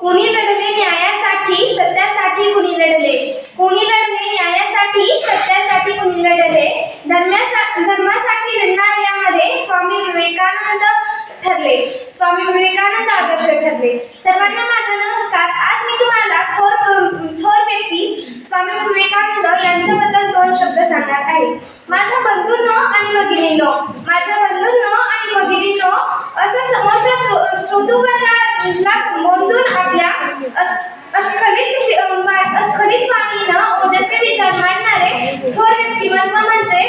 कोणी लढले न्यायासाठी सत्यासाठी कोणी लढले? कोणी लढले न्यायासाठी सत्यासाठी कुणी लढले? धर्मासा धर्मासाठी लढणाऱ्यामध्ये स्वामी विवेकानंद ठरले. स्वामी विवेकानंद आदर्श ठरले. सर्वांना विचार मांडणारे थोर व्यक्तिमत्व म्हणजे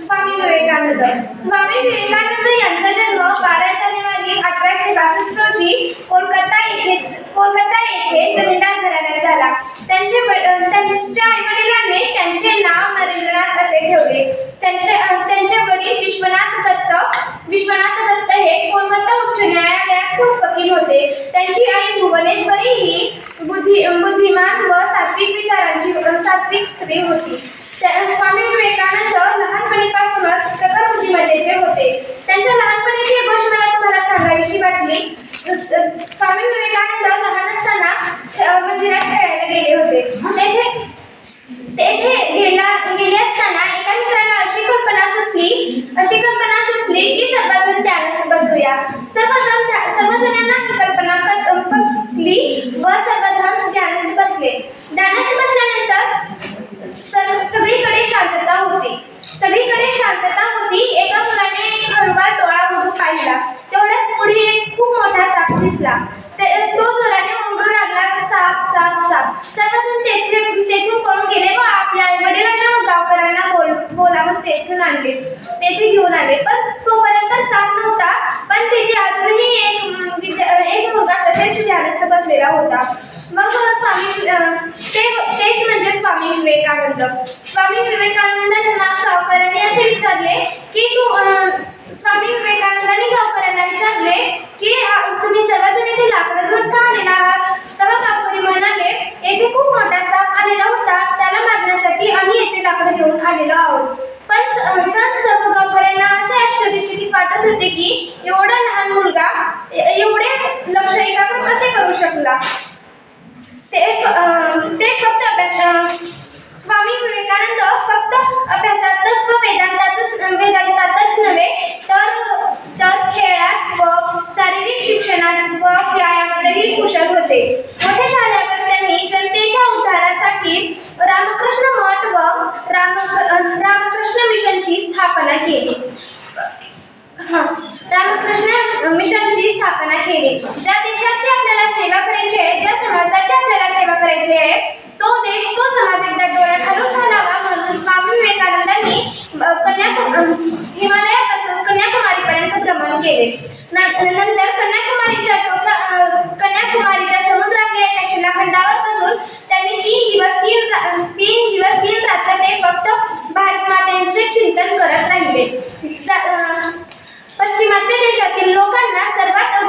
स्वामी विवेकानंद. स्वामी विवेकानंद यांचा जन्म बारा जानेवारी अठराशे बासष्ट रोजी कोलकाता येथे कोलकाता येथे जमीनदार घराण्यात झाला. त्यांचे त्यांच्या आई वडिलांनी त्यांचे नाव नरेंद्रनाथ असे ठेवले. त्यांचे त्यांचे वडील विश्वनाथ दत्त विश्वनाथ दत्त हे कोलकाता उच्च न्यायालयात खूप वकील होते. त्यांची आई भुवनेश्वरी ही बुद्धी बुद्धिमान व सात्विक विचारांची सात्विक स्त्री होती. स्वामी विवेकानंद लहानपणीपासूनच प्रखर बुद्धिमत्तेचे होते. त्यांच्या लहानपणीची एक गोष्ट मला तुम्हाला सांगावीशी वाटली. स्वामी विवेकानंद लहान असताना मंदिरात खेळायला गेले होते. तेथे तेथे गेला गेले असताना एका मित्राला अशी कल्पना सुचली अशी कल्पना सुचली की सर्वजण ध्यानात बसूया. सर्वजण साप साप सर्वजण तेथे तेथून पळून गेले. व आपल्या आई वडिलांना व गावकऱ्यांना बोल बोलावून तेथून आणले. तेथे घेऊन आले. पण तोपर्यंत साप नव्हता. पण तेथे अजूनही एक एक मुलगा तसेच ध्यानस्थ बसलेला होता. मग स्वामी ते तेच म्हणजे स्वामी विवेकानंद. स्वामी विवेकानंदांना गावकऱ्यांनी असे विचार की तू अं, स्वामी विवेकानंदांनी गावकऱ्यांना विचारले की आ, तुम्ही सर्वजण इथे लाकडं घेऊन का आलेला आहात तेव्हा गावकरी म्हणाले येथे खूप मोठा साप आलेला होता त्याला मारण्यासाठी आम्ही येथे लाकडं घेऊन आलेलो आहोत पण स- अं, पण सर्व गावकऱ्यांना असे म्हणत होते की एवढा लहान मुलगा एवढे लक्ष एकाग्र कसे करू शकला? ते ते फक्त अभ्यास स्वामी विवेकानंद फक्त अभ्यासातच व वेदांतातच वेदांतातच नव्हे तर तर खेळात व शारीरिक शिक्षणात व व्यायामातही कुशल होते. मोठे झाल्यावर त्यांनी जनतेच्या उद्धारासाठी रामकृष्ण मठ व राम रामकृष्ण मिशनची स्थापना केली हा. रामकृष्ण मिशनची स्थापना केली. ज्या देशाची आपल्याला सेवा करायची आहे ज्या समाजाची आपल्याला सेवा करायची आहे तो देश तो समाज एकदा डोळ्याखालून घालावा म्हणून स्वामी विवेकानंदांनी अ, हिमालयापासून कन्याकुमारीपर्यंत भ्रमण केले. न- नंतर कन्याकुमारीच्या टोका कन्याकुमारीच्या समुद्रातल्या एका शिलाखंडावर बसून त्यांनी तीन दिवस तीन रा- तीन दिवस तीन रात्र ते फक्त भारत मातेचे चिंतन करत राहिले. पश्चिमात्य देशातील लोकांना सर्वात